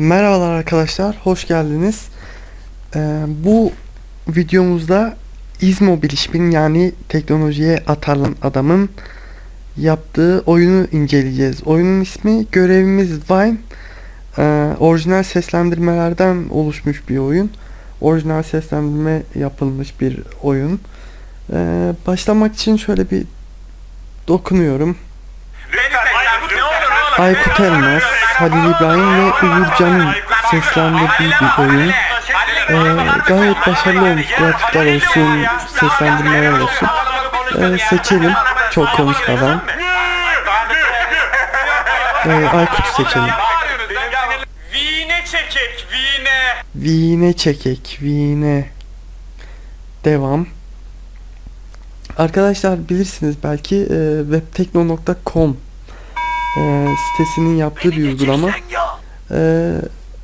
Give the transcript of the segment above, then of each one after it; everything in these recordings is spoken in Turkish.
Merhabalar arkadaşlar, hoş geldiniz. Ee, bu videomuzda İzmobil işbirliği yani teknolojiye atarlan adamın yaptığı oyunu inceleyeceğiz. Oyunun ismi Görevimiz Vine. Ee, orijinal seslendirmelerden oluşmuş bir oyun. Orijinal seslendirme yapılmış bir oyun. Ee, başlamak için şöyle bir dokunuyorum. Aykut ne olur oğlum? Aykut Elmas, Halil İbrahim ve Uğur Can'ın seslendirdiği bir oyun. Ee, gayet başarılı olmuş. Grafikler olsun, seslendirmeler olsun. Ee, seçelim. Çok konuşmadan. Ee, Aykut'u seçelim. Vine çekek, vine. Vine çekek, vine. Devam. Arkadaşlar bilirsiniz belki e, webtekno.com e, sitesinin yaptığı bir uygulama. E,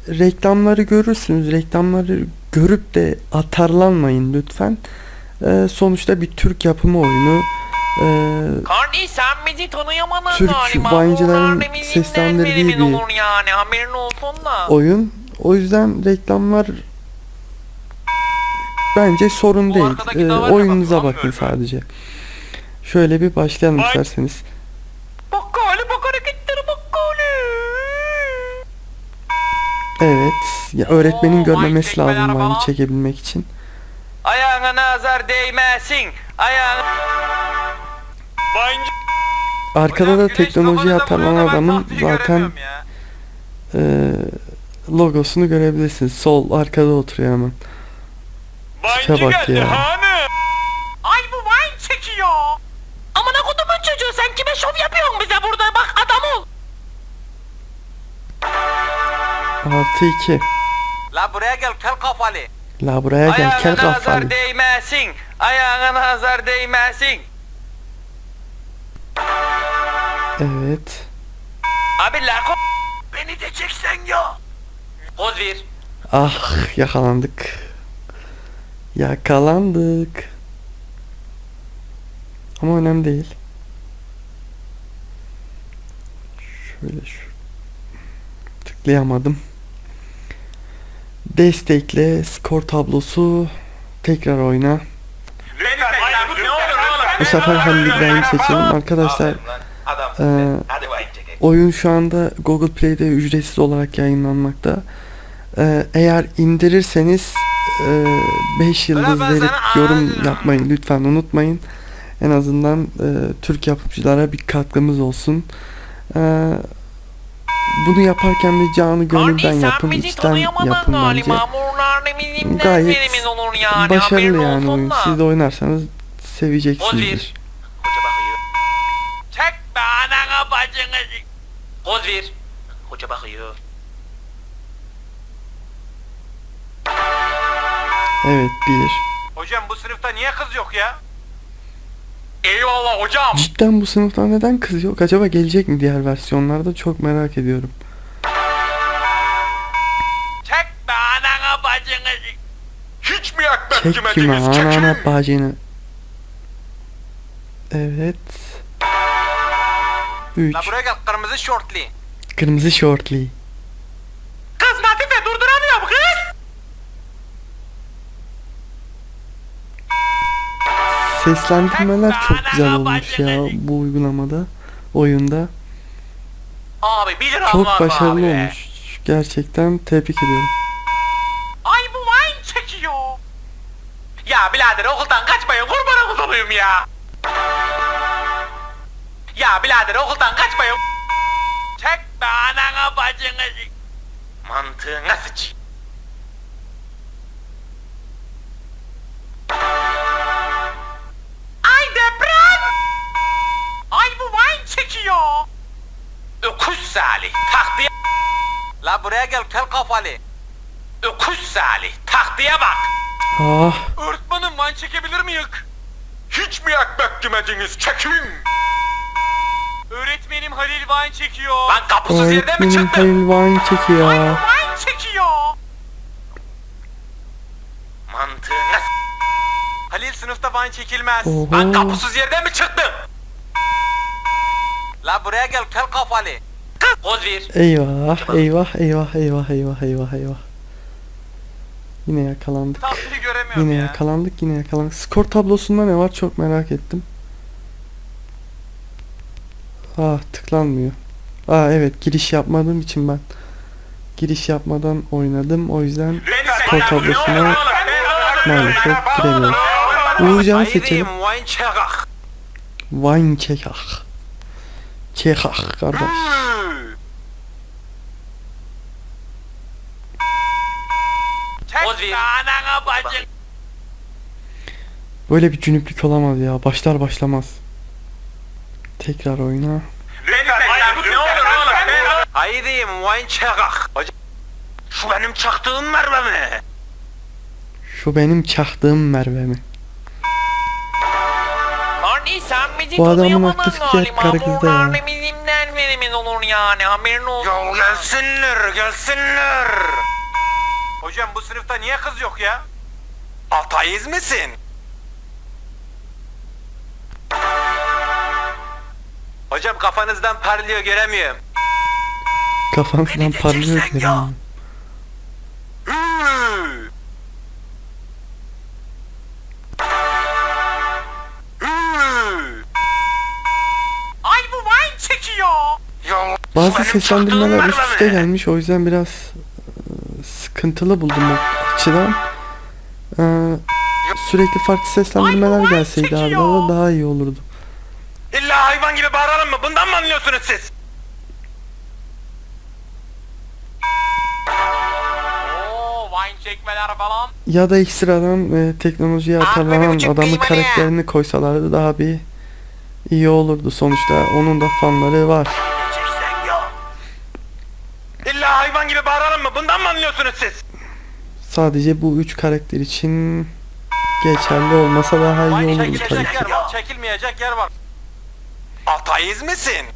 reklamları görürsünüz. Reklamları görüp de atarlanmayın lütfen. E, sonuçta bir Türk yapımı oyunu. E, Kardeş sen bizi tanıyamadın Türk bizimle seslendirdiği bir yani haberin olsun da. oyun. O yüzden reklamlar bence sorun Bu değil. arkadaki Ee, oyununuza bak, bakın anlamıyorum. sadece. Şöyle bir başlayalım Vay. isterseniz. Bak hali bak hareketleri bak hali. Evet. Ya öğretmenin Oo, görmemesi lazım falan. çekebilmek için. Ayağına nazar değmesin. Ayağına... Bancı. Arkada da vuruyor da ben adamın tahtayı zaten e, logosunu görebilirsiniz. Sol arkada oturuyor hemen. Bancı Tipe bak geldi ya. hanım. Ay bu wine çekiyor. Amına kodumun çocuğu sen kime şov yapıyorsun bize burada bak adam ol. Artı 2. La buraya gel kel kafalı. La buraya gel kel kafalı. nazar değmesin. Ayağına nazar değmesin. Evet. Abi la ko... Beni de çeksen ya. Poz ver. Ah yakalandık. Yakalandık. Ama önemli değil. Şöyle şu. Tıklayamadım. Destekle skor tablosu tekrar oyna. Bu sefer Halil İbrahim seçelim. Arkadaşlar eee, oyun şu anda Google Play'de ücretsiz olarak yayınlanmakta. Eee, eğer indirirseniz 5 yıldız ben verip yorum yapmayın lütfen unutmayın. En azından eee, Türk yapımcılara bir katkımız olsun. Eee, bunu yaparken de canı gönülden yapın, içten yapın bence. Gayet. Başarılı yani oyun. Siz de oynarsanız seveceksinizdir. Çekme anana bacını. Poz ver. Hoca bakıyor. Evet bir. Hocam bu sınıfta niye kız yok ya? Eyvallah hocam. Cidden bu sınıftan neden kız yok? Acaba gelecek mi diğer versiyonlarda? Çok merak ediyorum. Çekme anana bacını. Hiç mi yakmak Çek kime anana bacını. Evet. 3. La buraya gel kırmızı şortlu. Kırmızı şortlu. Kız Latife durduramıyorum kız. Seslendirmeler çok güzel olmuş ya bu uygulamada. Oyunda. Abi bir liram Çok başarılı abi be? olmuş. Gerçekten tebrik ediyorum. Ay bu wine çekiyor. Ya birader okuldan kaçmayın kurbanınız olayım ya. Ya birader okuldan kaçmayın. Çekme anana bacını. Mantığına sıç. Salih taktiğe... La buraya gel kel kafalı. Öküz Salih taktiğe bak. Ah Öğretmenim van çekebilir miyiz? Hiç mi yakmak demediniz? Çekin. Öğretmenim Halil van çekiyor. Lan kapısız yerden mi öğretmenim çıktın? Halil Vine çekiyor. Wine çekiyor. Mantığına s- Halil sınıfta van çekilmez. Lan Oho. kapısız yerden mi çıktın? La buraya gel kel kafalı. Ver. Eyvah, eyvah, eyvah, eyvah, eyvah, eyvah, eyvah. Yine yakalandık. Göremiyorum Yine ya. yakalandık, yine yakalandık. Skor tablosunda ne var çok merak ettim. Ah tıklanmıyor. Aa evet giriş yapmadığım için ben giriş yapmadan oynadım. O yüzden skor tablosuna maalesef giremiyoruz. Uğurcan'ı seçelim. Wine Çekak. Çekak kardeş. Anana. Böyle bir cünüplük olamaz ya. Başlar başlamaz. Tekrar oyna. Haydi wine çakak. Şu benim çaktığım merve mi? Şu benim çaktığım Merve mi? Bu adamın aklı galiba. karı kızda ya. da bizimden verimiz olur yani haberin olsun. Ya gelsinler gelsinler. Hocam bu sınıfta niye kız yok ya? Atayız misin? Hocam kafanızdan parlıyor göremiyorum. Kafanızdan parlıyor göremiyorum. Bazı seslendirmeler üst üste mi? gelmiş. O yüzden biraz sıkıntılı buldum o açıdan. E, sürekli farklı seslendirmeler gelseydi arada da daha iyi olurdu. İlla hayvan gibi bağıralım mı? Bundan mı anlıyorsunuz siz? Oo wine çekmeler falan. Ya da ekstradan e, teknolojiye atarlanan adamın karakterini koysalardı daha bir iyi olurdu. Sonuçta onun da fanları var. Hayvan gibi bağıralım mı? Bundan mı anlıyorsunuz siz? Sadece bu üç karakter için geçerli olmasa daha iyi Wine olurdu tabii çekilecek ki. yer var, çekilmeyecek yer var. Atayız misin?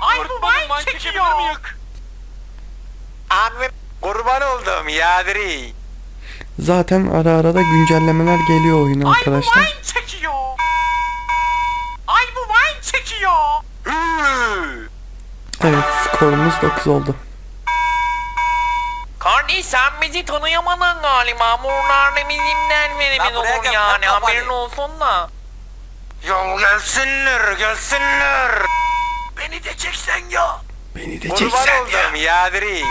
Ay bu wine çekiyor. Abi kurban oldum Yadri. Zaten ara ara da güncellemeler geliyor oyuna Ay bu arkadaşlar. Evet skorumuz 9 oldu. Kardeş sen bizi tanıyamadın galiba. Bunlar da bizimden verimiz olur gel, yani haberin olsun da. Ya gelsinler gelsinler. Beni de çeksen ya. Beni de Kurban çeksen ya. oldum Yadri.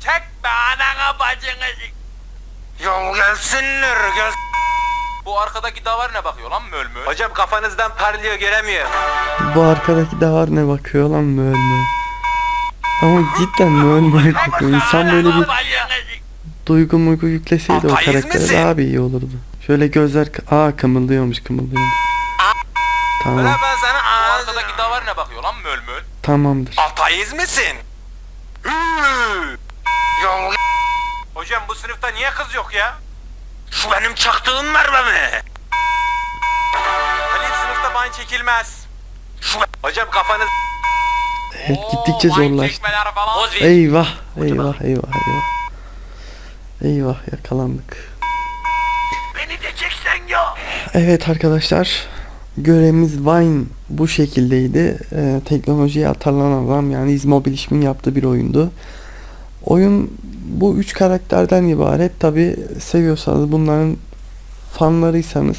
Çek be anana bacını. Ya gelsinler gel. Bu arkadaki davar ne bakıyor lan möl möl? Hocam kafanızdan parlıyor göremiyorum. Bu arkadaki de var ne bakıyor lan möl möl. Ama cidden möl möl kokuyor. İnsan böyle bir duygu muygu yükleseydi o karaktere daha bir iyi olurdu. Şöyle gözler aa kımıldıyormuş kımıldıyormuş. Tamam Ulan ben sana arkadaki davar ne bakıyor lan möl möl? tamamdır. Atayız misin? Hocam bu sınıfta niye kız yok ya? Şu benim çaktığım merve mi? Halil sınıfta wine çekilmez. Şu Hocam kafanız... Evet gittikçe Oo, zorlaştı. Eyvah eyvah eyvah eyvah. Eyvah yakalandık. Beni de çeksen ya. Evet arkadaşlar görevimiz Vine bu şekildeydi. Ee, teknolojiye atarlanan adam yani İzmobil işimin yaptığı bir oyundu. Oyun bu üç karakterden ibaret. Tabi seviyorsanız bunların fanlarıysanız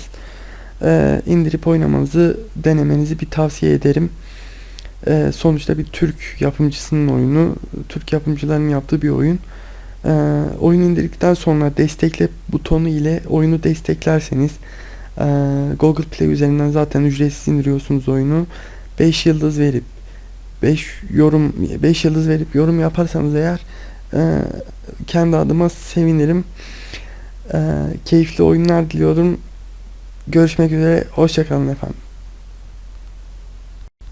e, indirip oynamanızı denemenizi bir tavsiye ederim. E, sonuçta bir Türk yapımcısının oyunu. Türk yapımcıların yaptığı bir oyun. E, oyun indirdikten sonra destekle butonu ile oyunu desteklerseniz ee, Google Play üzerinden zaten ücretsiz indiriyorsunuz oyunu. 5 yıldız verip 5 yorum 5 yıldız verip yorum yaparsanız eğer e, kendi adıma sevinirim. E, keyifli oyunlar diliyorum. Görüşmek üzere. Hoşçakalın efendim.